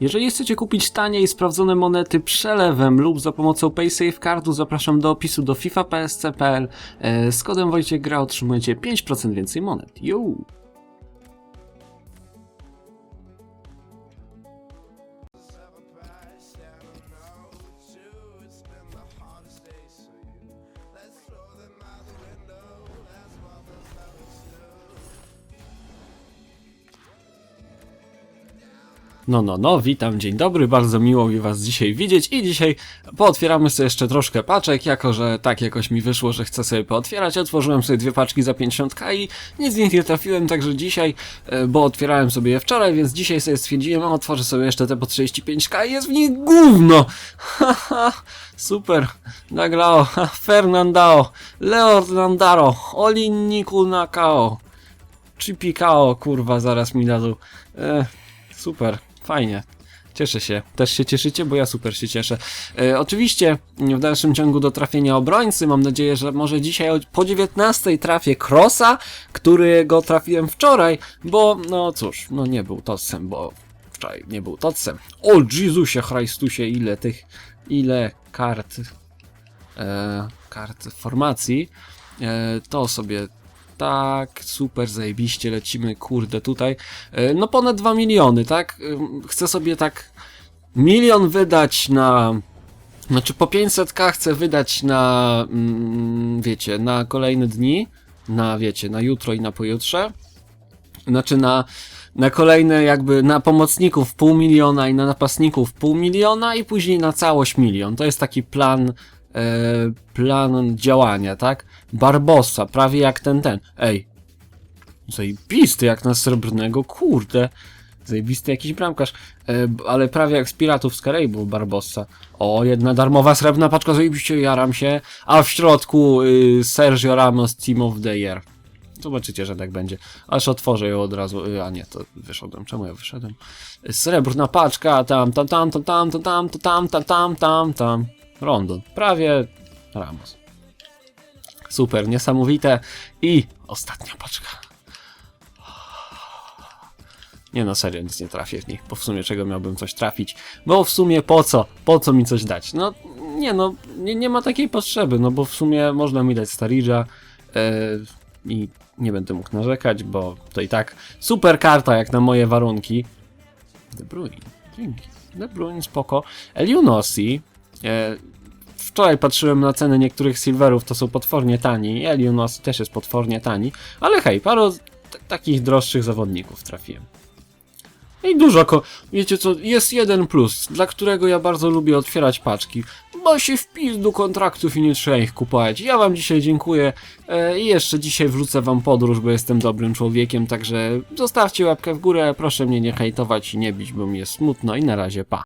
Jeżeli chcecie kupić tanie i sprawdzone monety przelewem lub za pomocą PaySafeCardu, zapraszam do opisu do FIFA.psc.pl. E, Z kodem Wojciech Gra otrzymujecie 5% więcej monet. Yo! No, no, no, witam, dzień dobry, bardzo miło mi was dzisiaj widzieć i dzisiaj pootwieramy sobie jeszcze troszkę paczek, jako że tak jakoś mi wyszło, że chcę sobie pootwierać, otworzyłem sobie dwie paczki za 50k i nic z nich nie trafiłem, także dzisiaj, e, bo otwierałem sobie je wczoraj, więc dzisiaj sobie stwierdziłem, a otworzę sobie jeszcze te po 35k i jest w nich gówno! Haha, super, nagrao, Fernandao, Leonardaro, Oliniku Nakao, Chipikao, kurwa, zaraz mi dadzą. E, super, fajnie. Cieszę się. Też się cieszycie, bo ja super się cieszę. E, oczywiście w dalszym ciągu do trafienia obrońcy. Mam nadzieję, że może dzisiaj po 19 trafię Crossa, którego trafiłem wczoraj, bo no cóż, no nie był Totsem, bo wczoraj nie był Totsem. O Jezusie Chrystusie, ile tych, ile kart, e, kart formacji. E, to sobie tak, super, zajebiście, lecimy, kurde, tutaj. E, No ponad 2 miliony, tak? Ym, Chcę sobie tak milion wydać na... Znaczy po 500k chcę wydać na, mm, wiecie, na kolejne dni, na, wiecie, na jutro i na pojutrze. Znaczy na, na kolejne jakby, na pomocników pół miliona i na napastników pół miliona i później na całość milion. To jest taki plan, e, plan działania, tak? Barbossa, prawie jak ten, ten. Ej, zajebisty jak na srebrnego, kurde. Zajebisty jakiś bramkarz, e, ale prawie jak z Piratów z Karaibu Barbossa. O, jedna darmowa srebrna paczka, zajebiście, jaram się. A w środku y, Sergio Ramos Team of the Year. Zobaczycie, że tak będzie. Aż otworzę ją od razu. Y, A nie, to wyszedłem. Czemu ja wyszedłem? Y, Srebrna paczka, tam, tam, tam, tam, tam, tam, tam, tam, tam, tam, tam, tam. Rondon. Prawie Ramos. Super, niesamowite. I ostatnia paczka. Nie no, serio, nic nie trafię w nich, bo w sumie czego miałbym coś trafić? Bo w sumie po co? Po co mi coś dać? No, nie no, nie, nie ma takiej potrzeby, no bo w sumie można mi dać Staridża e, i nie będę mógł narzekać, bo to i tak super karta jak na moje warunki. De Bruyne, dzięki. De Bruyne, spoko. Eliunosi, e, Wczoraj patrzyłem na ceny niektórych silverów, to są potwornie tani. Eliunos też jest potwornie tani, ale hej, paru takich droższych zawodników trafiłem. I dużo ko... Wiecie co, jest jeden plus, dla którego ja bardzo lubię otwierać paczki. Bo się wpis do kontraktów i nie trzeba ich kupować. Ja wam dzisiaj dziękuję e, i jeszcze dzisiaj wrzucę wam podróż, bo jestem dobrym człowiekiem, także zostawcie łapkę w górę, proszę mnie nie hejtować i nie bić, bo mi jest smutno i na razie pa.